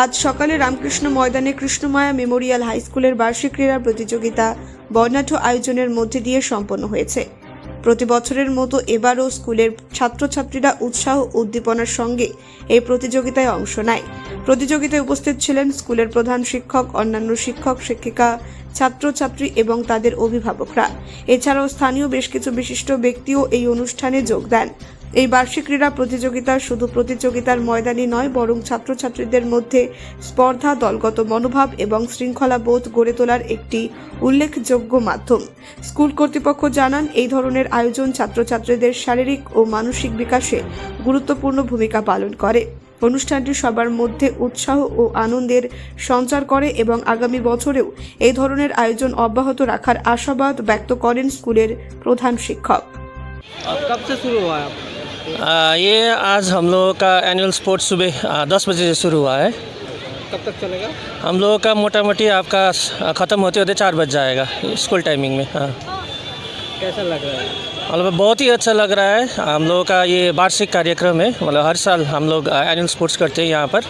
আজ সকালে রামকৃষ্ণ ময়দানে কৃষ্ণমায়া মেমোরিয়াল হাই স্কুলের বার্ষিক ক্রীড়া প্রতিযোগিতা বর্ণাঢ্য আয়োজনের মধ্যে দিয়ে সম্পন্ন হয়েছে। প্রতি বছরের মতো এবারও স্কুলের ছাত্রছাত্রীরা উৎসাহ উদ্দীপনার সঙ্গে এই প্রতিযোগিতায় অংশ নেয়। প্রতিযোগিতায় উপস্থিত ছিলেন স্কুলের প্রধান শিক্ষক, অন্যান্য শিক্ষক, শিক্ষিকা, ছাত্রছাত্রী এবং তাদের অভিভাবকরা। এছাড়াও স্থানীয় বেশ কিছু বিশিষ্ট ব্যক্তিও এই অনুষ্ঠানে যোগ দেন। এই বার্ষিক ক্রীড়া প্রতিযোগিতা শুধু প্রতিযোগিতার ময়দানই নয়, বরং ছাত্রছাত্রীদের মধ্যে স্পর্ধা, দলগত মনোভাব এবং শৃঙ্খলা বোধ গড়ে তোলার একটি উল্লেখযোগ্য মাধ্যম। স্কুল কর্তৃপক্ষ জানান, এই ধরনের আয়োজন ছাত্রছাত্রীদের শারীরিক ও মানসিক বিকাশে গুরুত্বপূর্ণ ভূমিকা পালন করে। অনুষ্ঠানটি সবার মধ্যে উৎসাহ ও আনন্দের সঞ্চার করে এবং আগামী বছরেও এই ধরনের আয়োজন অব্যাহত রাখার আশাবাদ ব্যক্ত করেন স্কুলের প্রধান শিক্ষক। কব সে শুরু आ, ये आज हम लोगों का एनुअल स्पोर्ट्स सुबह दस बजे से शुरू हुआ है। कब तक चलेगा? हम लोगों का मोटा मोटी आपका ख़त्म होते होते चार बज जाएगा स्कूल टाइमिंग में हाँ। कैसा लग रहा है? मतलब बहुत ही अच्छा लग रहा है। हम लोगों का ये वार्षिक कार्यक्रम है मतलब हर साल हम लोग एनुअल स्पोर्ट्स करते हैं यहाँ पर।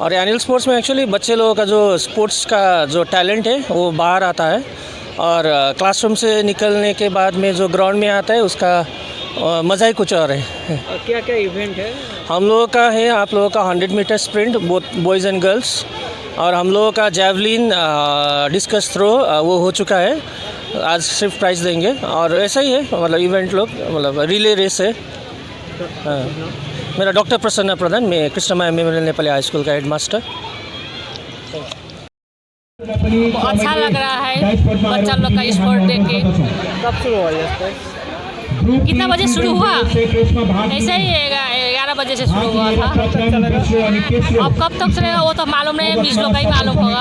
और एनुअल स्पोर्ट्स में एक्चुअली बच्चे लोगों का जो स्पोर्ट्स का जो टैलेंट है वो बाहर आता है। और क्लासरूम से निकलने के बाद में जो ग्राउंड में आता है उसका अ, मज़ा ही कुछ और है। और क्या क्या इवेंट है? हम लोगों का है आप लोगों का hundred metre sprint both boys and girls और हम लोगों का जैवलिन डिस्कस थ्रो वो हो चुका है। आज सिर्फ़ प्राइज देंगे। और ऐसा ही है मतलब इवेंट लोग मतलब रिले रेस है। हाँ। मेरा डॉक्टर प्रसन्न प्रधान मैं Krishnamaya memorial Nepali high school का हेड मास्टर अच्छा लग रहा है। बच्चा लोग का स्पोर्ट देख के। कब शुरू हुआ कितना बजे शुरू हुआ? ऐसे ही ग्या- ग्यारह बजे से शुरू हुआ था। अब कब तक चलेगा वो तो मालूम नहीं है बीस लोग का ही मालूम होगा।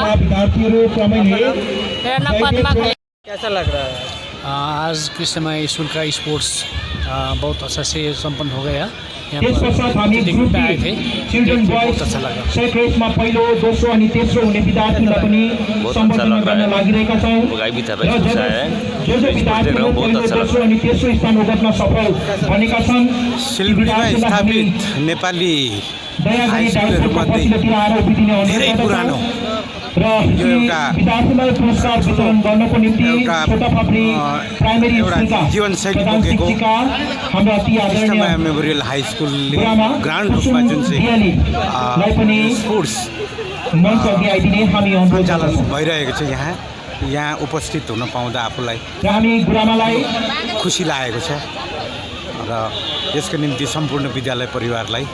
मेरा नाम पद्मा कैसा लग रहा है? आज कृष्णमय स्कूल का स्पोर्ट्स बहुत अच्छा से संपन्न हो गया। यस पश्चात हामी चिल्ड्रेन सेट रेसमा पहिलो दोस्रो अनि तेस्रो हुने विद्यार्थीलाई पनि सम्बोधन गर्न लागिरहेका छौँ। जो जो विद्यार्थीहरू पहिलो दोस्रो अनि तेस्रो स्थान ओगट्न सफल बनेका छन्। हामी नेपाली दया गरी स्कुलहरूमध्ये पछिल्लोतिर आएर उभिदिने धेरै पुरानो यो एउटा एउटा, जीवनशैली बोकेको आदरणीय मेमोरियल हाई स्कुलले ग्रान्ड रूपमा जुन चाहिँ स्पोर्ट्स सञ्चालन भइरहेको छ यहाँ। यहाँ उपस्थित हुन पाउँदा आफूलाई खुसी लागेको छ। र यसको निम्ति सम्पूर्ण विद्यालय परिवारलाई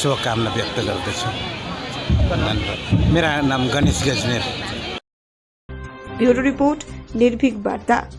शुभकामना व्यक्त गर्दछु। मेरा नाम गणेश गजनेर ब्यूरो रिपोर्ट निर्भीक वार्ता